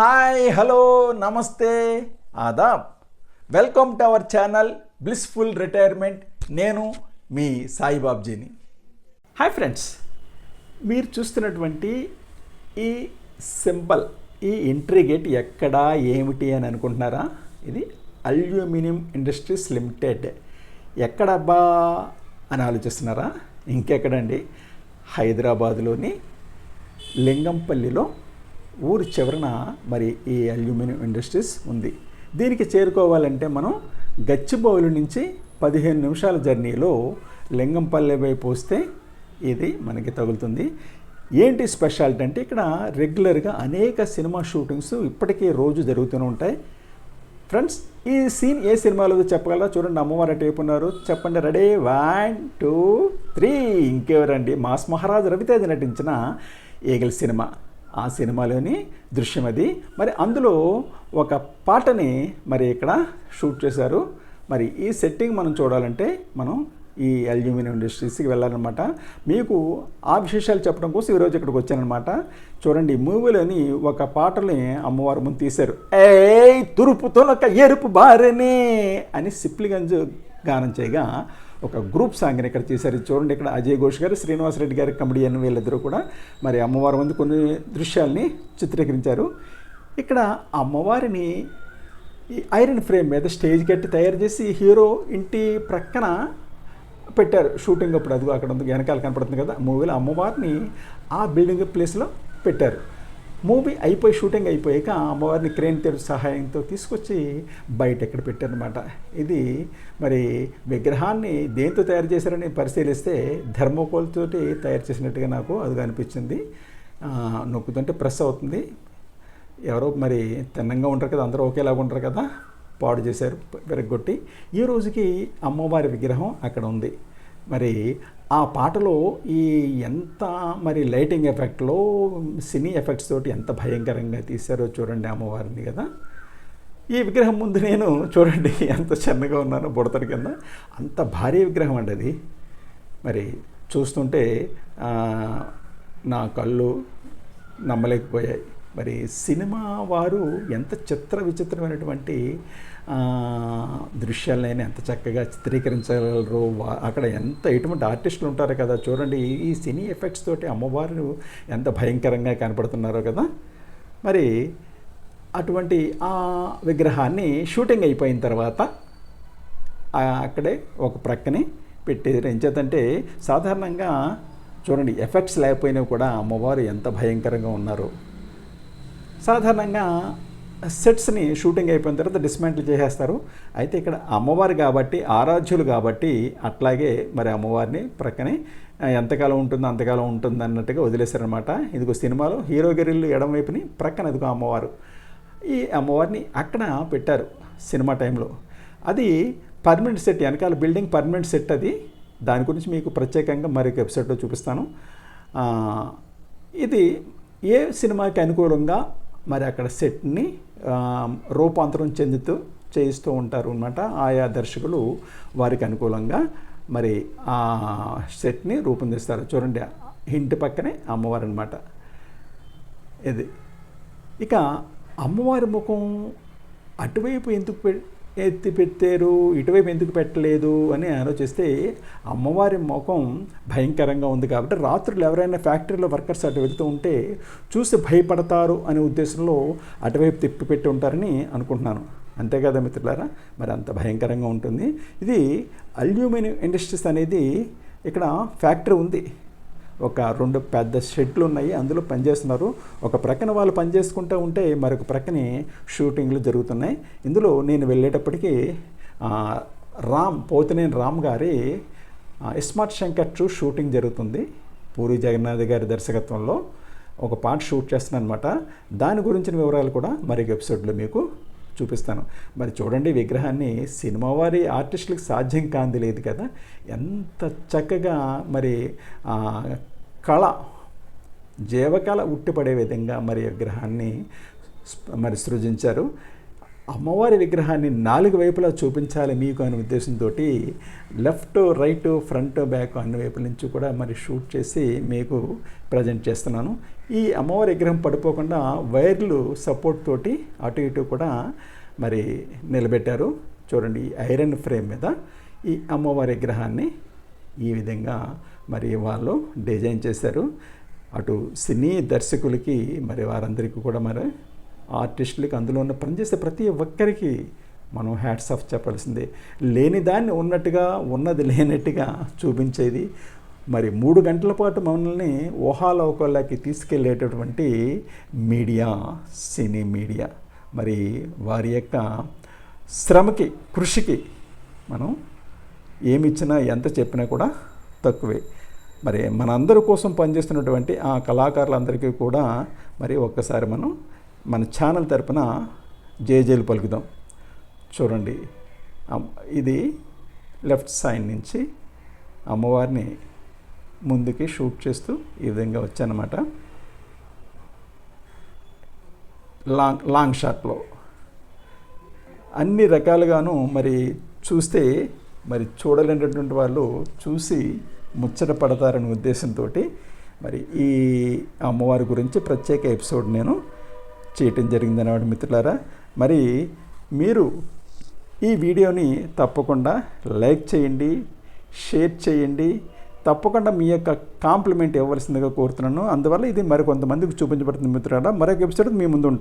Hi hello నమస్తే. Aadab. Welcome to our channel blissful retirement. నేను మీ సాయిబాబ్జీని. Hi friends. మీరు చూస్తున్నటువంటి ఈ సింబల్ ఈ ఎంట్రీ గేట్ ఎక్కడ ఏమిటి అని అనుకుంటున్నారా? ఇది అల్యూమినియం ఇండస్ట్రీస్ లిమిటెడ్. ఎక్కడబ్బా అని ఆలోచిస్తున్నారా? ఇంకెక్కడండి? హైదరాబాదులోని లింగంపల్లిలో ఊరి చివరన మరి ఈ అల్యూమినియం ఇండస్ట్రీస్ ఉంది. దీనికి చేరుకోవాలంటే మనం గచ్చిబౌలి నుంచి పదిహేను నిమిషాల జర్నీలో లింగంపల్లి వైపు వస్తే ఇది మనకి తగులుతుంది. ఏంటి స్పెషాలిటీ అంటే ఇక్కడ రెగ్యులర్గా అనేక సినిమా షూటింగ్స్ ఇప్పటికీ రోజు జరుగుతూనే ఉంటాయి. ఫ్రెండ్స్ ఈ సీన్ ఏ సినిమాలో చెప్పగలరా? చూడండి అమ్మవారు టేప్ ఉన్నారు. చెప్పండి ready? One two three. ఇంకెవరండి? Mass Maharaj Raviteja నటించిన ఏగల్ సినిమా. ఆ సినిమాలోని దృశ్యం అది. మరి అందులో ఒక పాటని మరి ఇక్కడ షూట్ చేశారు. మరి ఈ సెట్టింగ్ మనం చూడాలంటే మనం ఈ అల్యూమినియం ఇండస్ట్రీస్కి వెళ్ళాలన్నమాట. మీకు ఆ విశేషాలు చెప్పడం కోసం ఈరోజు ఇక్కడికి వచ్చానమాట చూడండి మూవీలోని ఒక పాటని అమ్మవారి ముందు తీశారు. ఏ తురుపుతో ఒక ఎరుపు బారనే అని సిప్లిగంజ్ గానం చేయగా ఒక గ్రూప్ సాంగ్ని ఇక్కడ చేశారు. చూడండి ఇక్కడ అజయ్ ఘోష్ గారు శ్రీనివాసరెడ్డి గారి కమెడియన్ వీళ్ళిద్దరూ కూడా మరి అమ్మవారి ముందు కొన్ని దృశ్యాల్ని చిత్రీకరించారు. ఇక్కడ అమ్మవారిని ఈ ఐరన్ ఫ్రేమ్ మీద స్టేజ్ కట్టి తయారు చేసి హీరో ఇంటి ప్రక్కన పెట్టారు. షూటింగ్ అప్పుడు అదిగో అక్కడ ఉంది వెనకాల కనపడుతుంది కదా మూవీలో అమ్మవారిని ఆ బిల్డింగ్ ప్లేస్లో పెట్టారు. మూవీ అయిపోయి షూటింగ్ అయిపోయాక అమ్మవారిని క్రేన్ తెరు సహాయంతో తీసుకొచ్చి బయట ఎక్కడ పెట్టారనమాట ఇది మరి విగ్రహాన్ని దేంతో తయారు చేశారని పరిశీలిస్తే ధర్మకోల్తోటి తయారు చేసినట్టుగా నాకు అది అనిపించింది. నొక్కుతుంటే ప్రెస్ అవుతుంది. ఎవరో మరి తిన్నంగా ఉంటారు కదా అందరూ ఒకేలాగా ఉంటారు కదా పాడు చేశారు విరగొట్టి ఈ రోజుకి అమ్మవారి విగ్రహం అక్కడ ఉంది. మరి ఆ పాటలో ఈ ఎంత మరి లైటింగ్ ఎఫెక్ట్లో సినీ ఎఫెక్ట్స్ తోటి ఎంత భయంకరంగా తీశారో చూడండి అమ్మవారిని కదా. ఈ విగ్రహం ముందు నేను చూడండి ఎంత చిన్నగా ఉన్నానో బుడతడి కింద. అంత భారీ విగ్రహం అండి అది. మరి చూస్తుంటే నా కళ్ళు నమ్మలేకపోయాయి. మరి సినిమా వారు ఎంత చిత్ర విచిత్రమైనటువంటి దృశ్యాలైనా ఎంత చక్కగా చిత్రీకరించగలరు అక్కడ ఎంత ఎటువంటి ఆర్టిస్టులు ఉంటారో కదా చూడండి ఈ- సినీ ఎఫెక్ట్స్ తోటి అమ్మవారు ఎంత భయంకరంగా కనపడుతున్నారో కదా. మరి అటువంటి ఆ విగ్రహాన్ని షూటింగ్ అయిపోయిన తర్వాత అక్కడే ఒక ప్రక్కనే పెట్టేది. ఎంచేతంటే సాధారణంగా చూడండి ఎఫెక్ట్స్ లేకపోయినా కూడా అమ్మవారు ఎంత భయంకరంగా ఉన్నారు. సాధారణంగా సెట్స్ని షూటింగ్ అయిపోయిన తర్వాత డిస్మాంటిల్ చేసేస్తారు. అయితే ఇక్కడ అమ్మవారు కాబట్టి ఆరాధ్యులు కాబట్టి అట్లాగే మరి అమ్మవారిని ప్రక్కనే ఎంతకాలం ఉంటుందో అంతకాలం ఉంటుంది అన్నట్టుగా వదిలేశారనమాట ఇదిగో సినిమాలో హీరో గిరిలు ఎడం వైపుని ప్రక్కన ఇదిగో అమ్మవారు. ఈ అమ్మవారిని అక్కడ పెట్టారు సినిమా టైంలో. అది పర్మనెంట్ సెట్ వెనకాల బిల్డింగ్ పర్మనెంట్ సెట్ అది. దాని గురించి మీకు ప్రత్యేకంగా మరొక ఎపిసోడ్లో చూపిస్తాను. ఇది ఏ సినిమాకి అనుకూలంగా మరి అక్కడ సెట్ని రూపాంతరం చెందుతూ చేయిస్తూ ఉంటారు అనమాట ఆయా దర్శకులు వారికి అనుకూలంగా. మరి ఆ సెట్ని రూపొందిస్తారు. చూడండి ఇంటి పక్కనే అమ్మవారు అనమాట ఇది. ఇక అమ్మవారి ముఖం అటువైపు ఎందుకు పె ఎత్తి పెట్టారు ఇటువైపు ఎందుకు పెట్టలేదు అని ఆలోచిస్తే అమ్మవారి ముఖం భయంకరంగా ఉంది కాబట్టి రాత్రులు ఎవరైనా ఫ్యాక్టరీలో వర్కర్స్ అటు వెళ్తూ ఉంటే చూసి భయపడతారు అనే ఉద్దేశంలో అటువైపు తిప్పి పెట్టి ఉంటారని అనుకుంటున్నాను. అంతే కదా మిత్రులారా? మరి అంత భయంకరంగా ఉంటుంది. ఇది అల్యూమినియం ఇండస్ట్రీస్ అనేది ఇక్కడ ఫ్యాక్టరీ ఉంది. ఒక రెండు పెద్ద షెడ్లు ఉన్నాయి అందులో పనిచేస్తున్నారు ఒక ప్రక్కన వాళ్ళు పనిచేసుకుంటూ ఉంటే మరొక ప్రక్కనే షూటింగ్లు జరుగుతున్నాయి. ఇందులో నేను వెళ్ళేటప్పటికీ రామ్ పోతినేని రామ్ గారి ఇస్మార్ట్ శంకర్ టూ షూటింగ్ జరుగుతుంది పూరి జగన్నాథ్ గారి దర్శకత్వంలో. ఒక పాట షూట్ చేస్తున్నాను అనమాట దాని గురించిన వివరాలు కూడా మరొక ఎపిసోడ్లో మీకు చూపిస్తాను. మరి చూడండి విగ్రహాన్ని సినిమా వారి ఆర్టిస్టులకు సాధ్యం కాంది లేదు కదా. ఎంత చక్కగా మరి కళ జీవకళ ఉట్టిపడే విధంగా మరి విగ్రహాన్ని మరి సృజించారు. అమ్మవారి విగ్రహాన్ని నాలుగు వైపులా చూపించాలి మీకు అనే ఉద్దేశంతో లెఫ్ట్ రైట్ ఫ్రంట్ బ్యాక్ అన్ని వైపుల నుంచి కూడా మరి షూట్ చేసి మీకు ప్రజెంట్ చేస్తున్నాను. ఈ అమ్మవారి విగ్రహం పడిపోకుండా వైర్లు సపోర్ట్ తోటి అటు ఇటు కూడా మరి నిలబెట్టారు. చూడండి ఐరన్ ఫ్రేమ్ మీద ఈ అమ్మవారి విగ్రహాన్ని ఈ విధంగా మరి వాళ్ళు డిజైన్ చేశారు. అటు సినీ దర్శకులకి మరి వారందరికీ కూడా మరి ఆర్టిస్టులకి అందులో ఉన్న పనిచేసే ప్రతి ఒక్కరికి మనం హ్యాట్స్ ఆఫ్ చెప్పాల్సిందే. లేని దాన్ని ఉన్నట్టుగా ఉన్నది లేనట్టుగా చూపించేది మరి మూడు గంటల పాటు మమ్మల్ని ఊహాలోకాల్లోకి తీసుకెళ్ళేటటువంటి మీడియా సినీ మీడియా. మరి వారి యొక్క శ్రమకి కృషికి మనం ఏమి ఇచ్చినా ఎంత చెప్పినా కూడా తక్కువే. మరి మనందరి కోసం పనిచేస్తున్నటువంటి ఆ కళాకారులందరికీ కూడా మరి ఒక్కసారి మనం మన ఛానల్ తరపున జేజేలు పలుకుదాం. చూడండి ఇది లెఫ్ట్ సైడ్ నుంచి అమ్మవారిని ముందుకి షూట్ చేస్తూ ఈ విధంగా వచ్చానమాట. లాంగ్ లాంగ్ షాట్లో. అన్ని రకాలుగాను మరి చూస్తే మరి చూడలేనటువంటి వాళ్ళు చూసి ముచ్చట పడతారనే ఉద్దేశంతో మరి ఈ అమ్మవారి గురించి ప్రత్యేక ఎపిసోడ్ నేను చేయటం జరిగింది అన్నమాట మిత్రులారా. మరి మీరు ఈ వీడియోని తప్పకుండా లైక్ చేయండి షేర్ చేయండి తప్పకుండా మీ యొక్క కాంప్లిమెంట్ ఇవ్వవలసిందిగా కోరుతున్నాను. అందువల్ల ఇది మరికొంతమందికి చూపించబడుతుంది మిత్రులారా. మరొక ఎపిసోడ్ మీ ముందు ఉంటాను